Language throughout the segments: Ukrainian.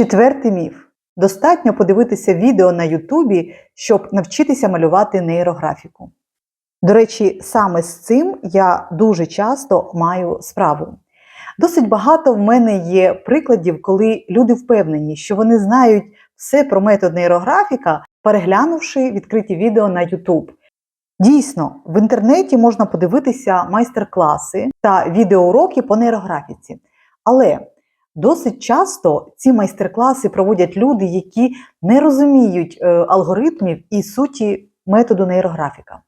Четвертий міф. Достатньо подивитися відео на Ютубі, щоб навчитися малювати нейрографіку. До речі, саме з цим я дуже часто маю справу. Досить багато в мене є прикладів, коли люди впевнені, що вони знають все про метод нейрографіка, переглянувши відкриті відео на YouTube. Дійсно, в інтернеті можна подивитися майстер-класи та відеоуроки по нейрографіці. Але досить часто ці майстер-класи проводять люди, які не розуміють е, алгоритмів і суті методу нейрографіка.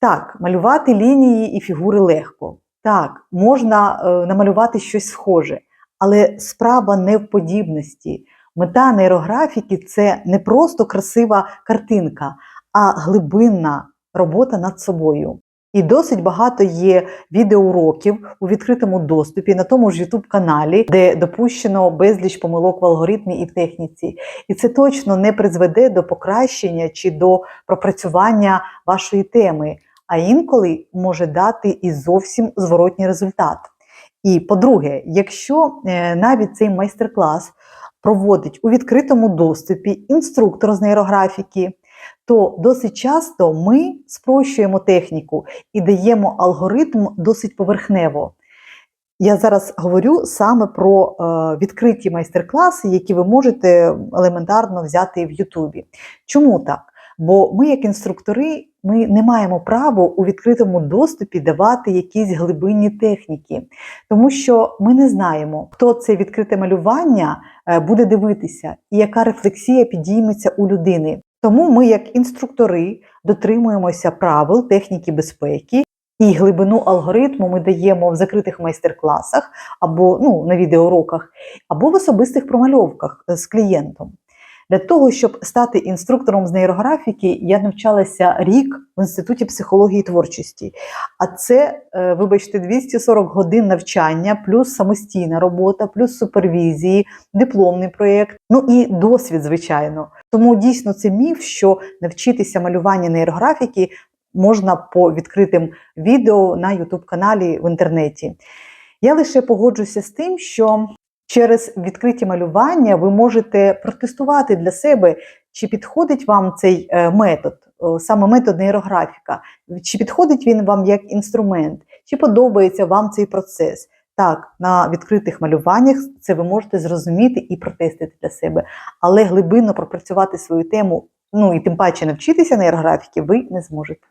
Так, малювати лінії і фігури легко. Так, можна е, намалювати щось схоже, але справа не в подібності. Мета нейрографіки це не просто красива картинка, а глибинна робота над собою. І досить багато є відеоуроків у відкритому доступі на тому ж youtube каналі, де допущено безліч помилок в алгоритмі і в техніці. І це точно не призведе до покращення чи до пропрацювання вашої теми, а інколи може дати і зовсім зворотній результат. І по-друге, якщо е, навіть цей майстер-клас проводить у відкритому доступі інструктор з нейрографіки, то досить часто ми спрощуємо техніку і даємо алгоритм досить поверхнево. Я зараз говорю саме про е, відкриті майстер-класи, які ви можете елементарно взяти в Ютубі. Чому так? Бо ми, як інструктори, ми не маємо права у відкритому доступі давати якісь глибинні техніки, тому що ми не знаємо, хто це відкрите малювання е, буде дивитися і яка рефлексія підійметься у людини. Тому ми, як інструктори, дотримуємося правил техніки безпеки. І глибину алгоритму ми даємо в закритих майстер-класах або ну, на відеоуроках, або в особистих промальовках з клієнтом. Для того, щоб стати інструктором з нейрографіки, я навчалася рік в інституті психології і творчості. А це, е, вибачте, 240 годин навчання, плюс самостійна робота, плюс супервізії, дипломний проєкт, ну і досвід, звичайно. Тому дійсно це міф, що навчитися малювання нейрографіки можна по відкритим відео на youtube каналі в інтернеті. Я лише погоджуся з тим, що через відкриті малювання ви можете протестувати для себе, чи підходить вам цей е, метод, саме метод нейрографіка, чи підходить він вам як інструмент, чи подобається вам цей процес. Так, на відкритих малюваннях це ви можете зрозуміти і протестити для себе, але глибинно пропрацювати свою тему, ну і тим паче навчитися нейрографіки, ви не зможете.